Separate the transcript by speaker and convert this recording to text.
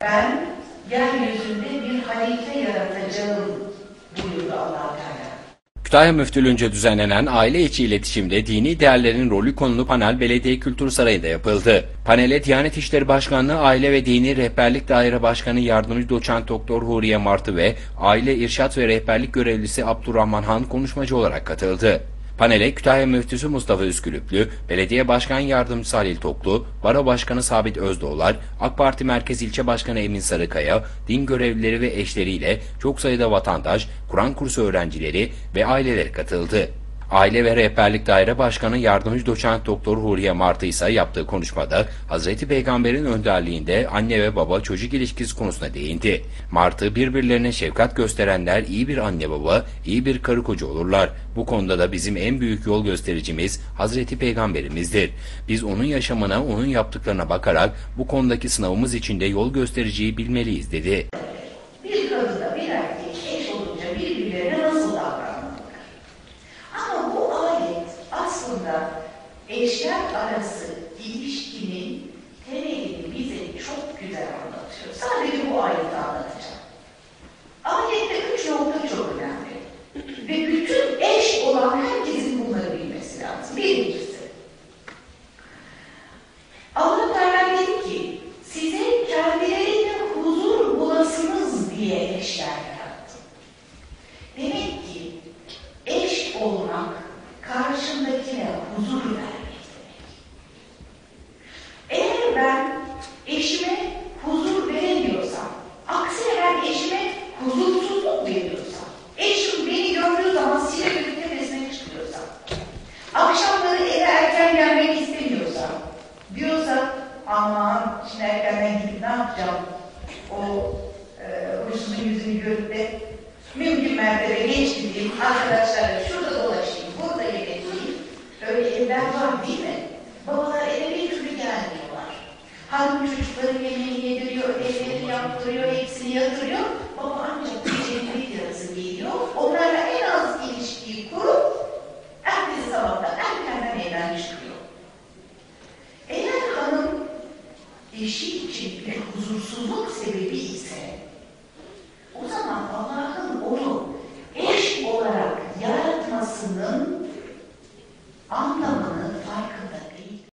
Speaker 1: Ben yeryüzünde bir halife yaratacağım buyurdu allah Teala.
Speaker 2: Kütahya Müftülüğünce düzenlenen aile içi iletişimde dini değerlerin rolü konulu panel Belediye Kültür Sarayı'nda yapıldı. Panele Diyanet İşleri Başkanlığı Aile ve Dini Rehberlik Daire Başkanı Yardımcı Doçent Doktor Huriye Martı ve Aile İrşat ve Rehberlik Görevlisi Abdurrahman Han konuşmacı olarak katıldı. Panele Kütahya Müftüsü Mustafa Üskülüplü, Belediye Başkan Yardımcısı Halil Toklu, Baro Başkanı Sabit Özdoğlar, AK Parti Merkez İlçe Başkanı Emin Sarıkaya, din görevlileri ve eşleriyle çok sayıda vatandaş, Kur'an kursu öğrencileri ve aileleri katıldı. Aile ve Rehberlik Daire Başkanı Yardımcı Doçent Doktor Huriye Martı ise yaptığı konuşmada Hazreti Peygamber'in önderliğinde anne ve baba çocuk ilişkisi konusuna değindi. Martı birbirlerine şefkat gösterenler iyi bir anne baba, iyi bir karı koca olurlar. Bu konuda da bizim en büyük yol göstericimiz Hazreti Peygamberimizdir. Biz onun yaşamına, onun yaptıklarına bakarak bu konudaki sınavımız içinde yol göstericiyi bilmeliyiz dedi.
Speaker 1: Bir kadınla bir erkek eş olunca birbirlerine nasıl davranmalılar? Ama bu ayet aslında eşler arası ilişkinin temelini bize çok güzel anlatıyor. Sadece bu ayeti anlatacağım. Ayette üç nokta çok önemli. Ve bütün eş olan herkesin bunları bilmesi lazım. Birincisi, Allah Teala dedi ki, size kendilerine huzur bulasınız diye eşler yarattım. Demek ki eş olmak karşındakine huzur vermek demek. Eğer ben eşime huzur veremiyorsam, aksine ben eşime huzursuzluk veriyorsam, eşim beni gördüğü zaman sinirlenip tepesine çıkıyorsam, akşamları eve erken gelmek istemiyorsam, diyorsa aman şimdi erkenden gidip ne yapacağım, o e, Rus'un yüzünü görüp de mümkün mertebe geç gideyim, arkadaşlarla Kadın çocukların yemeğini yediriyor, evleri yaptırıyor, hepsini yatırıyor. Baba ancak gecelik yarısı geliyor. Onlarla en az ilişkiyi kurup ertesi sabahta erkenden evden çıkıyor. Eğer hanım eşi için bir huzursuzluk sebebi ise o zaman Allah'ın onu eş olarak yaratmasının anlamı